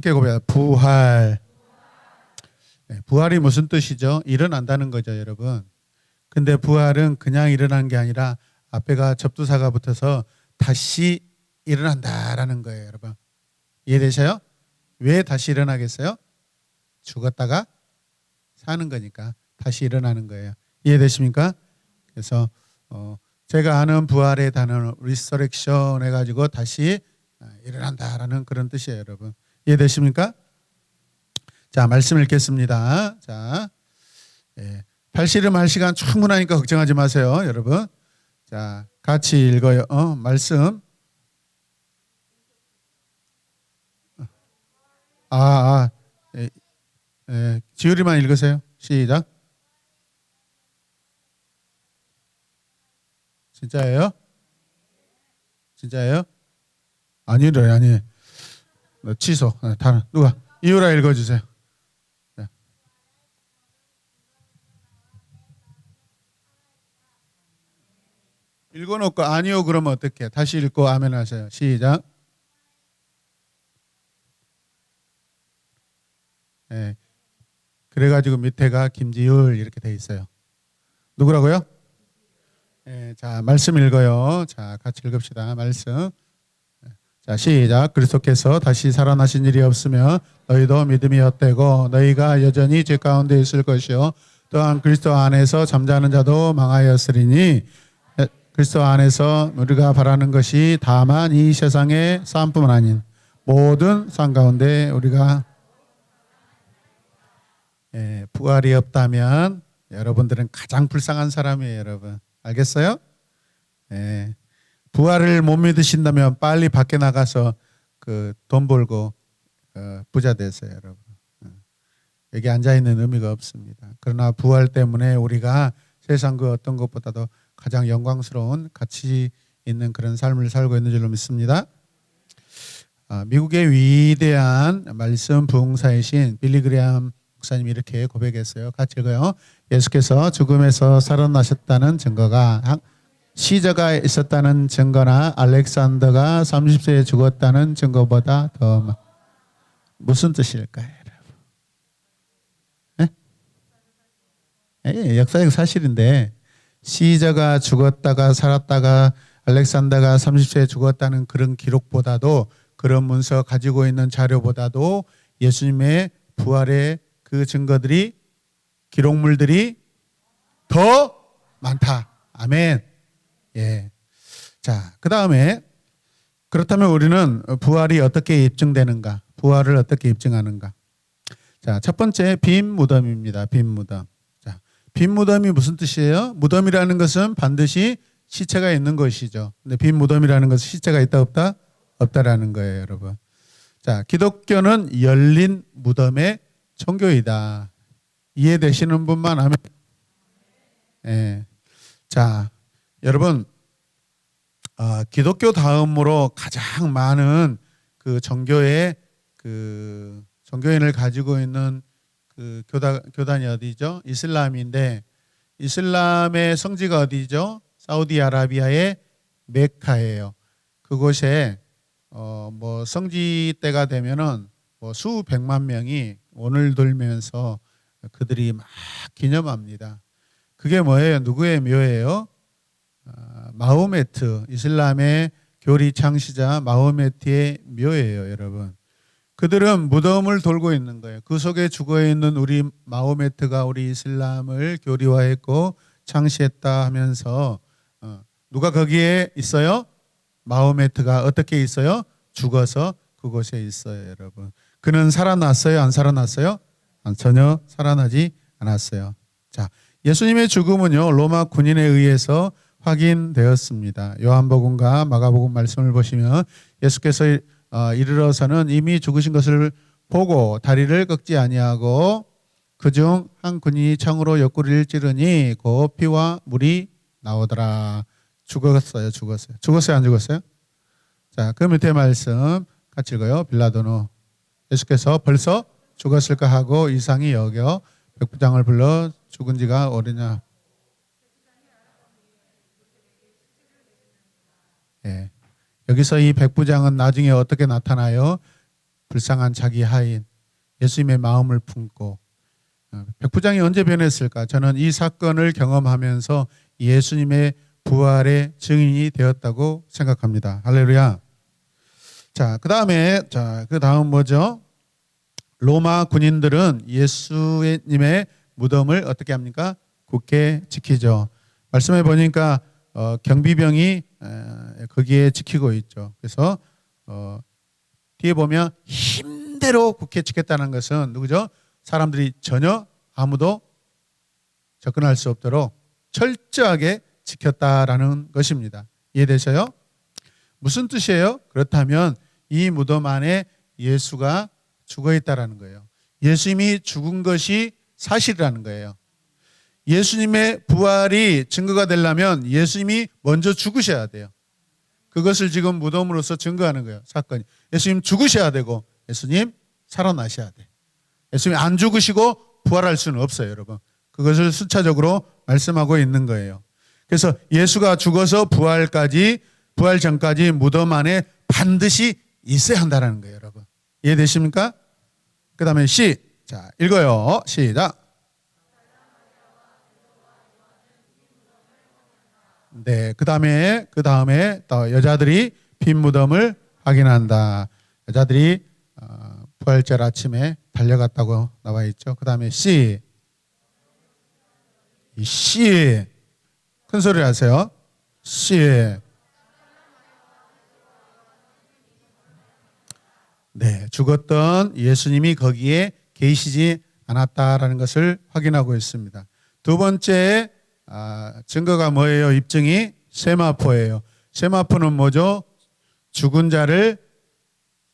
함께 고백. 부활. 네, 부활이 무슨 뜻이죠? 일어난다는 거죠, 여러분. 근데 부활은 그냥 일어난 게 아니라 앞에가 접두사가 붙어서 다시 일어난다라는 거예요, 여러분. 이해되셔요? 왜 다시 일어나겠어요? 죽었다가 사는 거니까 다시 일어나는 거예요. 이해되십니까? 그래서 어, 제가 아는 부활의 단어는 resurrection 해가지고 다시 아, 일어난다라는 그런 뜻이에요, 여러분. 이해되십니까? 자, 말씀 읽겠습니다. 자, 예, 팔씨름 할 시간 충분하니까 걱정하지 마세요, 여러분. 자, 같이 읽어요. 어, 말씀. 아, 아 예, 예, 지율이만 읽으세요. 시작. 진짜예요? 진짜예요? 아니래 아니. 네, 취소. 네, 다른 누가 이유라 읽어주세요. 네. 읽어놓고 아니요 그러면 어떻게? 다시 읽고 아멘 하세요. 시작. 예. 그래가지고 밑에가 김지율 이렇게 돼 있어요. 누구라고요? 예, 자 말씀 읽어요. 자 같이 읽읍시다. 말씀. 자 시작. 그리스도께서 다시 살아나신 일이 없으면 너희도 믿음이 헛되고 너희가 여전히 죄 가운데 있을 것이요 또한 그리스도 안에서 잠자는 자도 망하였으리니 예, 그리스도 안에서 우리가 바라는 것이 다만 이 세상의 삶뿐 아닌 모든 삶 가운데 우리가 예, 부활이 없다면 여러분들은 가장 불쌍한 사람이에요, 여러분. 알겠어요? 예. 부활을 못 믿으신다면 빨리 밖에 나가서 그 돈 벌고 어, 부자 되세요, 여러분. 어. 여기 앉아 있는 의미가 없습니다. 그러나 부활 때문에 우리가 세상 그 어떤 것보다도 가장 영광스러운 가치 있는 그런 삶을 살고 있는 줄로 믿습니다. 아, 미국의 위대한 말씀 부흥사이신 빌리 그레암 목사님이 이렇게 고백했어요. 같이 읽어요. 예수께서 죽음에서 살아나셨다는 증거가 한- 시저가 있었다는 증거나 알렉산더가 30세에 죽었다는 증거보다 더 많- 무슨 뜻일까요, 여러분? 예? 예, 역사적 사실인데 시저가 죽었다가 살았다가 알렉산더가 30세에 죽었다는 그런 기록보다도 그런 문서 가지고 있는 자료보다도 예수님의 부활의 그 증거들이 기록물들이 더 많다. 아멘. 예. 자, 그 다음에 그렇다면 우리는 부활이 어떻게 입증되는가? 부활을 어떻게 입증하는가? 자, 첫 번째 빈 무덤입니다. 빈 무덤. 자, 빈 무덤이 무슨 뜻이에요? 무덤이라는 것은 반드시 시체가 있는 것이죠. 근데 빈 무덤이라는 것은 시체가 있다 없다? 없다라는 거예요, 여러분. 자, 기독교는 열린 무덤의 종교이다. 이해되시는 분만 하면 예. 자, 여러분 아, 기독교 다음으로 가장 많은 그 종교의 그 종교인을 가지고 있는 그 교단 교단이 어디죠? 이슬람인데 이슬람의 성지가 어디죠? 사우디아라비아의 메카예요. 그곳에 어 뭐 성지 때가 되면은 뭐 수백만 명이 오늘 돌면서 그들이 막 기념합니다. 그게 뭐예요? 누구의 묘예요? 아, 마호메트 이슬람의 교리 창시자 마호메트의 묘예요, 여러분. 그들은 무덤을 돌고 있는 거예요. 그 속에 죽어 있는 우리 마호메트가 우리 이슬람을 교리화했고 창시했다 하면서 어, 누가 거기에 있어요? 마호메트가 어떻게 있어요? 죽어서 그곳에 있어요, 여러분. 그는 살아났어요? 안 살아났어요? 안, 전혀 살아나지 않았어요. 자, 예수님의 죽음은요 로마 군인에 의해서 확인되었습니다. 요한복음과 마가복음 말씀을 보시면 예수께서 어, 이르러서는 이미 죽으신 것을 보고 다리를 꺾지 아니하고 그중 한 군인이 창으로 옆구리를 찌르니 그 피와 물이 나오더라. 죽었어요, 죽었어요. 죽었어요, 안 죽었어요? 자, 그 밑에 말씀 같이 읽어요. 빌라도노 예수께서 벌써 죽었을까 하고 이상히 여겨 백부장을 불러 죽은 지가 오래냐. 예. 여기서 이 백부장은 나중에 어떻게 나타나요? 불쌍한 자기 하인 예수님의 마음을 품고 어, 백부장이 언제 변했을까? 저는 이 사건을 경험하면서 예수님의 부활의 증인이 되었다고 생각합니다. 할렐루야. 자, 그 다음에, 자, 그 다음 뭐죠? 로마 군인들은 예수님의 무덤을 어떻게 합니까? 굳게 지키죠. 말씀해 보니까 어, 경비병이 에, 거기에 지키고 있죠. 그래서 어, 뒤에 보면 힘대로 굳게 지켰다는 것은 누구죠? 사람들이 전혀 아무도 접근할 수 없도록 철저하게 지켰다라는 것입니다. 이해되셔요? 무슨 뜻이에요? 그렇다면 이 무덤 안에 예수가 죽어 있다라는 거예요. 예수님이 죽은 것이 사실이라는 거예요. 예수님의 부활이 증거가 되려면 예수님이 먼저 죽으셔야 돼요. 그것을 지금 무덤으로서 증거하는 거예요. 사건이. 예수님 죽으셔야 되고 예수님 살아나셔야 돼. 예수님 안 죽으시고 부활할 수는 없어요, 여러분. 그것을 수차적으로 말씀하고 있는 거예요. 그래서 예수가 죽어서 부활까지 부활 전까지 무덤 안에 반드시 있어야 한다는 거예요, 여러분. 이해되십니까? 그 다음에 시. 자, 읽어요. 시작. 네, 그 다음에 그 다음에 또 여자들이 빈 무덤을 확인한다. 여자들이 어, 부활절 아침에 달려갔다고 나와 있죠. 그 다음에 시. 이 시. 큰 소리 하세요. 시. 네, 죽었던 예수님이 거기에 계시지 않았다라는 것을 확인하고 있습니다. 두 번째 아, 증거가 뭐예요? 입증이 세마포예요. 세마포는 뭐죠? 죽은 자를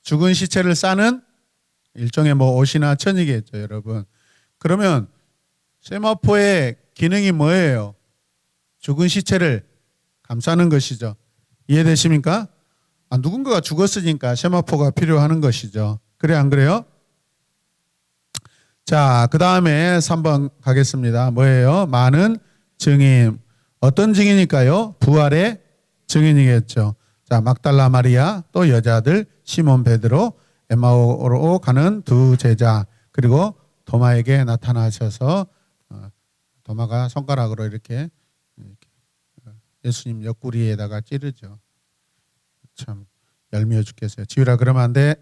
죽은 시체를 싸는 일종의 뭐 옷이나 천이겠죠, 여러분. 그러면 세마포의 기능이 뭐예요? 죽은 시체를 감싸는 것이죠. 이해되십니까? 아, 누군가가 죽었으니까 세마포가 필요하는 것이죠. 그래 안 그래요? 자, 그 다음에 3번 가겠습니다. 뭐예요? 많은 증인. 어떤 증인일까요? 부활의 증인이겠죠. 자, 막달라 마리아, 또 여자들, 시몬 베드로, 에마오로 가는 두 제자, 그리고 도마에게 나타나셔서 어, 도마가 손가락으로 이렇게, 이렇게 어, 예수님 옆구리에다가 찌르죠. 참 얄미워 죽겠어요. 지우라 그러면 안 돼.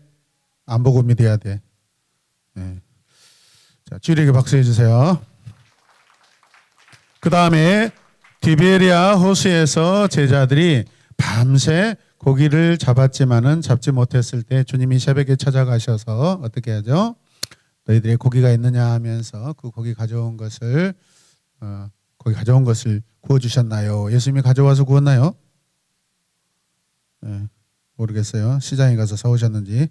안 보고 믿어야 돼. 네. 자, 지우에게 박수해 주세요. 그 다음에 디베리아 호수에서 제자들이 밤새 고기를 잡았지만은 잡지 못했을 때 주님이 새벽에 찾아가셔서 어떻게 하죠? 너희들의 고기가 있느냐 하면서 그 고기 가져온 것을 어, 고기 가져온 것을 구워 주셨나요? 예수님이 가져와서 구웠나요? 네, 모르겠어요. 시장에 가서 사오셨는지.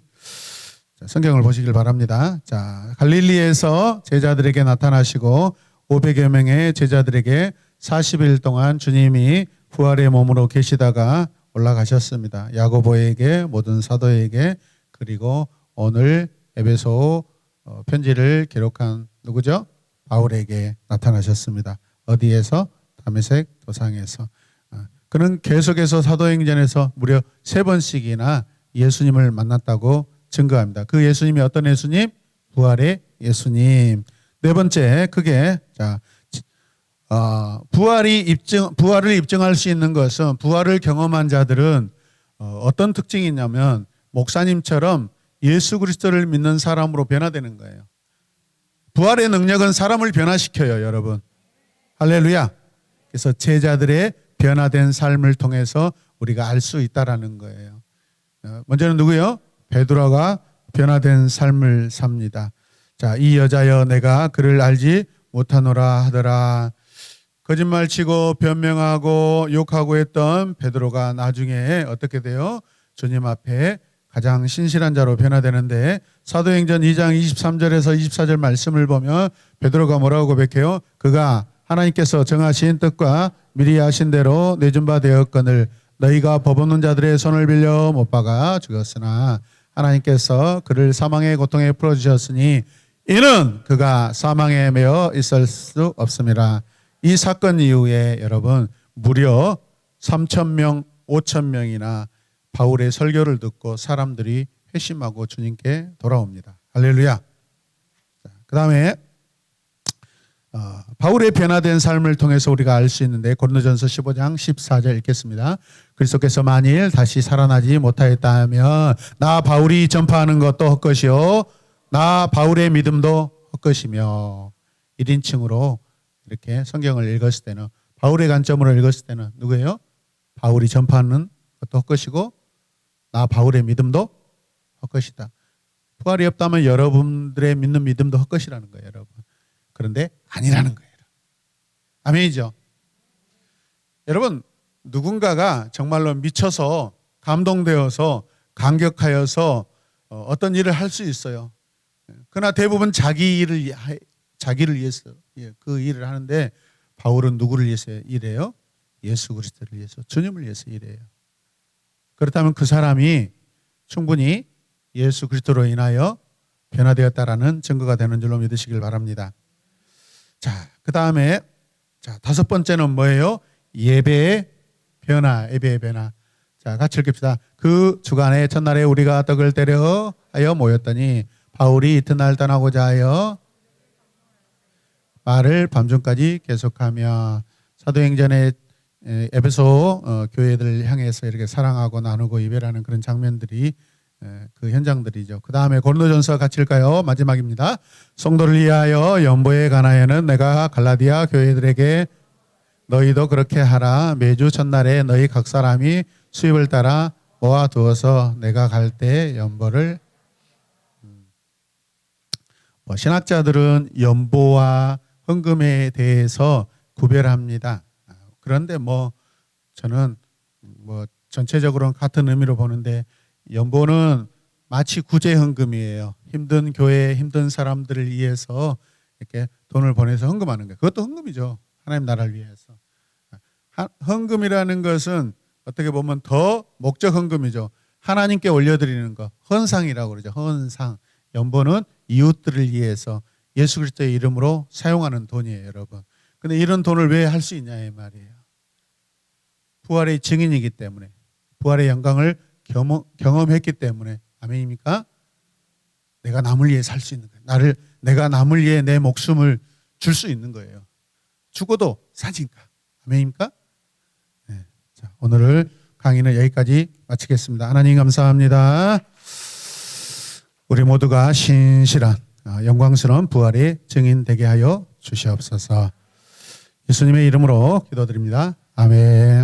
자, 성경을 보시길 바랍니다. 자, 갈릴리에서 제자들에게 나타나시고 500여 명의 제자들에게 40일 동안 주님이 부활의 몸으로 계시다가 올라가셨습니다. 야고보에게 모든 사도에게 그리고 오늘 에베소 어, 편지를 기록한 누구죠? 바울에게 나타나셨습니다. 어디에서? 다메섹 도상에서. 아, 그는 계속해서 사도행전에서 무려 세 번씩이나 예수님을 만났다고 증거합니다. 그 예수님이 어떤 예수님? 부활의 예수님. 네 번째, 그게 자 어, 부활이 입증 부활을 입증할 수 있는 것은 부활을 경험한 자들은 어, 어떤 특징이 있냐면 목사님처럼 예수 그리스도를 믿는 사람으로 변화되는 거예요. 부활의 능력은 사람을 변화시켜요, 여러분. 할렐루야. 그래서 제자들의 변화된 삶을 통해서 우리가 알 수 있다라는 거예요. 어, 먼저는 누구요? 베드로가 변화된 삶을 삽니다. 자, 이 여자여 내가 그를 알지 못하노라 하더라. 거짓말 치고 변명하고 욕하고 했던 베드로가 나중에 어떻게 돼요? 주님 앞에 가장 신실한 자로 변화되는데 사도행전 2장 23절에서 24절 말씀을 보면 베드로가 뭐라고 고백해요? 그가 하나님께서 정하신 뜻과 미리 하신 대로 내준 바 되었거늘 너희가 법 없는 자들의 손을 빌려 못 박아 죽었으나 하나님께서 그를 사망의 고통에 풀어주셨으니 이는 그가 사망에 매어 있을 수 없습니다. 이 사건 이후에 여러분 무려 3천 명, 5천 명이나 바울의 설교를 듣고 사람들이 회심하고 주님께 돌아옵니다. 할렐루야. 그 다음에 어, 바울의 변화된 삶을 통해서 우리가 알 수 있는데 고린도전서 15장 14절 읽겠습니다. 그리스도께서 만일 다시 살아나지 못하였다면 나 바울이 전파하는 것도 헛것이요 나 바울의 믿음도 헛것이며 1인칭으로 이렇게 성경을 읽었을 때는 바울의 관점으로 읽었을 때는 누구예요? 바울이 전파하는 것도 헛것이고 나 바울의 믿음도 헛것이다. 부활이 없다면 여러분들의 믿는 믿음도 헛것이라는 거예요, 여러분. 그런데 아니라는 거예요. 아멘이죠. 여러분 누군가가 정말로 미쳐서 감동되어서 감격하여서 어, 어떤 일을 할 수 있어요. 그러나 대부분 자기 일을 하- 자기를 위해서 예, 그 일을 하는데 바울은 누구를 위해서 일해요? 예수 그리스도를 위해서 주님을 위해서 일해요. 그렇다면 그 사람이 충분히 예수 그리스도로 인하여 변화되었다라는 증거가 되는 줄로 믿으시길 바랍니다. 자, 그 다음에 자 다섯 번째는 뭐예요? 예배의 변화, 예배의 변화. 자, 같이 읽읍시다. 그 주간에 첫날에 우리가 떡을 때려 하여 모였더니 바울이 이튿날 떠나고자 하여 말을 밤중까지 계속하며 사도행전에 에, 에베소 어, 교회들 향해서 이렇게 사랑하고 나누고 이별하는 그런 장면들이 에, 그 현장들이죠. 그 다음에 고린도전서 같이 읽까요? 마지막입니다. 성도를 위하여 연보에 관하여는 내가 갈라디아 교회들에게 너희도 그렇게 하라. 매주 첫날에 너희 각 사람이 수입을 따라 모아 두어서 내가 갈 때 연보를 음. 뭐 신학자들은 연보와 헌금에 대해서 구별합니다. 아, 그런데 뭐 저는 뭐 전체적으로는 같은 의미로 보는데 연보는 마치 구제 헌금이에요. 힘든 교회, 힘든 사람들을 위해서 이렇게 돈을 보내서 헌금하는 거예요. 그것도 헌금이죠. 하나님 나라를 위해서. 하- 헌금이라는 것은 어떻게 보면 더 목적 헌금이죠. 하나님께 올려드리는 거, 헌상이라고 그러죠. 헌상. 연보는 이웃들을 위해서 예수 그리스도의 이름으로 사용하는 돈이에요, 여러분. 근데 이런 돈을 왜 할 수 있냐 이 말이에요. 부활의 증인이기 때문에 부활의 영광을 경험, 경험했기 때문에 아멘입니까? 내가 남을 위해 살 수 있는 거예요. 나를 내가 남을 위해 내 목숨을 줄 수 있는 거예요. 죽어도 사니까 아멘입니까? 네. 자, 오늘 강의는 여기까지 마치겠습니다. 하나님 감사합니다. 우리 모두가 신실한 아, 영광스러운 부활의 증인 되게 하여 주시옵소서. 예수님의 이름으로 기도드립니다. 아멘.